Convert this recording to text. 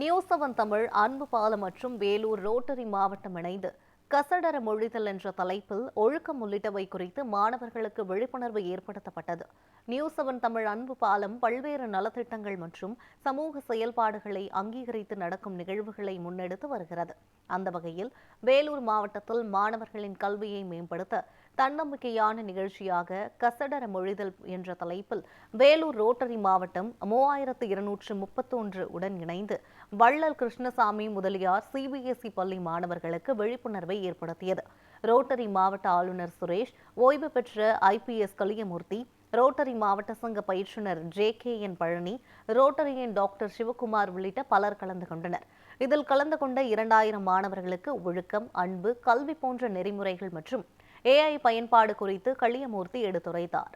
News seven Tamil அன்பு பாலம் மற்றும் வேலூர் ரோட்டரி மாவட்டம் இணைந்து கசடர மொழிதல் என்ற தலைப்பில் ஒழுக்கம் உள்ளிட்டவை குறித்து மாணவர்களுக்கு விழிப்புணர்வு ஏற்படுத்தப்பட்டது. நியூஸ் செவன் தமிழ் அன்பு பாலம் பல்வேறு நலத்திட்டங்கள் மற்றும் சமூக செயல்பாடுகளை அங்கீகரித்து நடக்கும் நிகழ்வுகளை முன்னெடுத்து வருகிறது. அந்த வகையில் வேலூர் மாவட்டத்தில் மாணவர்களின் கல்வியை மேம்படுத்த தன்னம்பிக்கையான நிகழ்ச்சியாக கசடர மொழிதல் என்ற தலைப்பில் வேலூர் ரோட்டரி மாவட்டம் மூவாயிரத்து இருநூற்று முப்பத்தொன்று உடன் இணைந்து வள்ளல் கிருஷ்ணசாமி முதலியார் சிபிஎஸ்இ பள்ளி மாணவர்களுக்கு விழிப்புணர்வை ஏற்படுத்தியது. ரோட்டரி மாவட்ட ஆளுநர் சுரேஷ் ஓய்வு பெற்ற ஐபிஎஸ் கலியமூர்த்தி ரோட்டரி மாவட்ட சங்க பயிற்றுனர் ஜே கே என் பழனி ரோட்டரியின் டாக்டர் சிவகுமார் உள்ளிட்ட பலர் கலந்து கொண்டனர். இதில் கலந்து கொண்ட இரண்டாயிரம் மாணவர்களுக்கு ஒழுக்கம் அன்பு கல்வி போன்ற நெறிமுறைகள் மற்றும் ஏஐ பயன்பாடு குறித்து களியமூர்த்தி எடுத்துரைத்தார்.